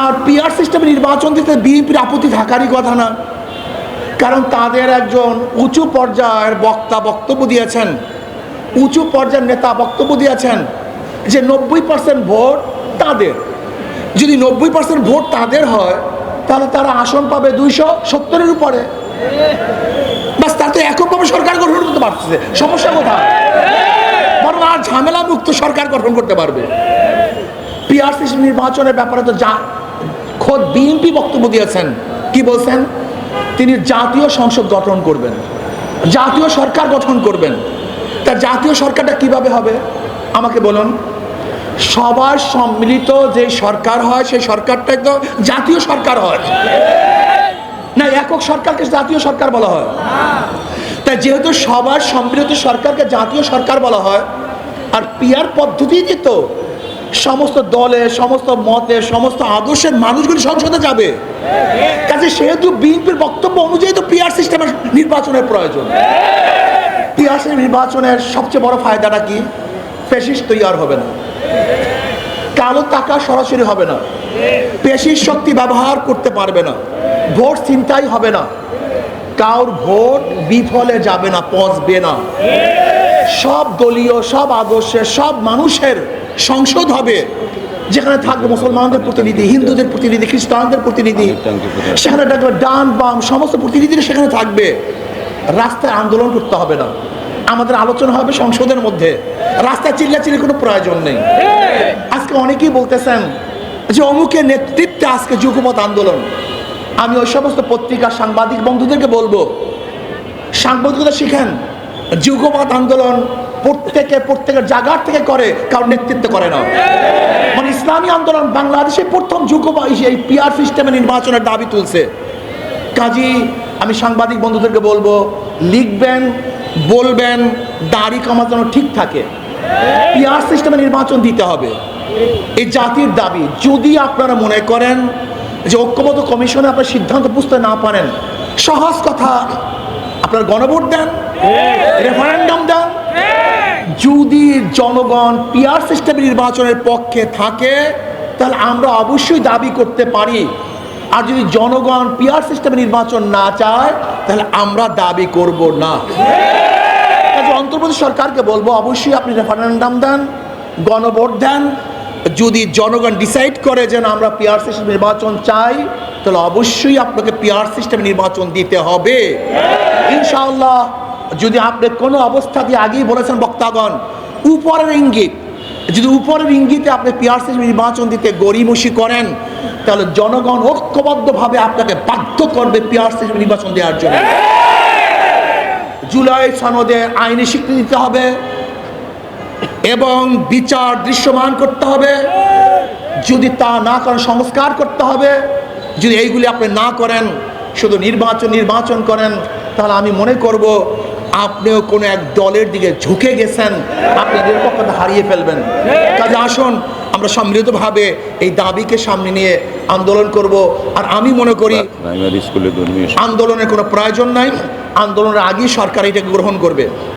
আর PR সিস্টেমে নির্বাচন দিতে বিএনপির আপত্তি থাকারই কথা না। কারণ তাদের একজন উঁচু পর্যায়ের বক্তা বক্তব্য দিয়েছেন। উঁচু পর্যায়ের নেতা বক্তব্য দিয়েছেন যে নব্বই পার্সেন্ট ভোট তাদের। যদি নব্বই পার্সেন্ট ভোট তাদের হয়, তাহলে তারা আসন পাবে দুইশো সত্তরের উপরে। বাস তার তো এককভাবে সরকার গঠন করতে পারছে সমস্যা কোথায়? বরং আর ঝামেলা মুক্ত সরকার গঠন করতে পারবে। পিআরসি নির্বাচনের ব্যাপারে তো যা খোদ বিএনপি বক্তব্য দিয়েছেন। কি বলছেন? তিনি জাতীয় সংসদ গঠন করবেন। জাতীয় সরকার গঠন করবেন। তা জাতীয় সরকারটা কীভাবে হবে? আমাকে বলুন। সবার সম্মিলিত যে সরকার হয়, সেই সরকারটাই তো জাতীয় সরকার হয়। না, একক সরকারকে জাতীয় সরকার বলা হয়। তাই যেহেতু সবার সম্মিলিত সরকারকে জাতীয় সরকার বলা হয়, আর পিয়ার পদ্ধতিতে তো সমস্ত দলে, সমস্ত মতে, সমস্ত আদর্শের মানুষগুলি সংসদে যাবে। কাজে সেহেতু বিএনপির বক্তব্য অনুযায়ী তো পিয়ার সিস্টেমের নির্বাচনের প্রয়োজন। সিস্টেম নির্বাচনের সবচেয়ে বড় ফায়দাটা কি? ফেসিস তৈরি হবে না। কালো টাকা সরাসরি হবে না। পেশির শক্তি ব্যবহার করতে পারবে না। ভোট চিন্তাই হবে না। কাউর ভোট বিফলে যাবে না, পচবে না। সব দলীয়, সব আদর্শের, সব মানুষের সংসদ হবে যেখানে থাকবে মুসলমানদের প্রতিনিধি হিন্দুদের প্রতিনিধি খ্রিস্টানদের প্রতিনিধি সেখানে থাকবে ডান বাম সমস্ত প্রতিনিধিরা সেখানে থাকবে। রাস্তায় আন্দোলন করতে হবে না। আমাদের আলোচনা হবে সংসদের মধ্যে। রাস্তায় চিল্লাচিল্লির কোনো প্রয়োজন নেই। আজকে অনেকেই বলতেছেন যে অমুকের নেতৃত্বে আজকে যুগপথ আন্দোলন। আমি ওই সমস্ত পত্রিকা সাংবাদিক বন্ধুদেরকে বলব সাংবাদিকতা শিখেন। যুগপথ আন্দোলন প্রত্যেকে প্রত্যেকের জায়গার থেকে করে কারণ নেতৃত্ব করে না। মানে ইসলামী আন্দোলন বাংলাদেশে প্রথম যুগপথ এই পিআর সিস্টেমে নির্বাচনের দাবি তুলছে। কাজী আমি সাংবাদিক বন্ধুদেরকে বলব লিখবেন বলবেন দাড়ি কমা যেন ঠিক থাকে। পিআর সিস্টেমে নির্বাচন দিতে হবে। এই জাতির দাবি। যদি আপনারা মনে করেন যে ঐক্যবদ্ধ কমিশনে আপনার সিদ্ধান্ত বুঝতে না পারেন সহজ কথা আপনার গণভোট দেন রেফারেন্ডাম দেন যদি জনগণ পিআর সিস্টেম নির্বাচনের পক্ষে থাকে, তাহলে আমরা অবশ্যই দাবি করতে পারি। আর যদি জনগণ পিআর সিস্টেমে নির্বাচন না চায়, তাহলে আমরা দাবি করব না। অন্তর্বর্তী সরকারকে বলব, অবশ্যই আপনি রেফারেন্ডাম দেন, গণভোট দেন। যদি জনগণ ডিসাইড করে যে আমরা পিআর সিস্টেম নির্বাচন চাই, তাহলে অবশ্যই আপনাকে পিআর সিস্টেম নির্বাচন দিতে হবে। ইনশাআল্লাহ যদি আপনি কোনো অবস্থা দিয়ে আগেই বলেছেন, বক্তাগণ, উপরের ইঙ্গিত, যদি উপরের ইঙ্গিতে আপনি পিআর সিস্টেম নির্বাচন দিতে গড়িমসি করেন, তাহলে জনগণ ঐক্যবদ্ধভাবে আপনাকে বাধ্য করবে পিআর সিস্টেম নির্বাচন দেওয়ার জন্য। জুলাই সনদে আইনি স্বীকৃতি দিতে হবে এবং বিচার দৃশ্যমান করতে হবে। যদি তা না করেন, সংস্কার করতে হবে। যদি এইগুলি আপনি না করেন, শুধু নির্বাচন নির্বাচন করেন, তাহলে আমি মনে করব আপনিও কোনো এক দলের দিকে ঝুঁকে গেছেন আপনি নিরপেক্ষতা হারিয়ে ফেলবেন। কাজে আসুন আমরা সম্মিলিতভাবে এই দাবিকে সামনে নিয়ে আন্দোলন করব। আর আমি মনে করি স্কুলে আন্দোলনের কোনো প্রয়োজন নাই আন্দোলনের আগেই সরকার এটাকে গ্রহণ করবে।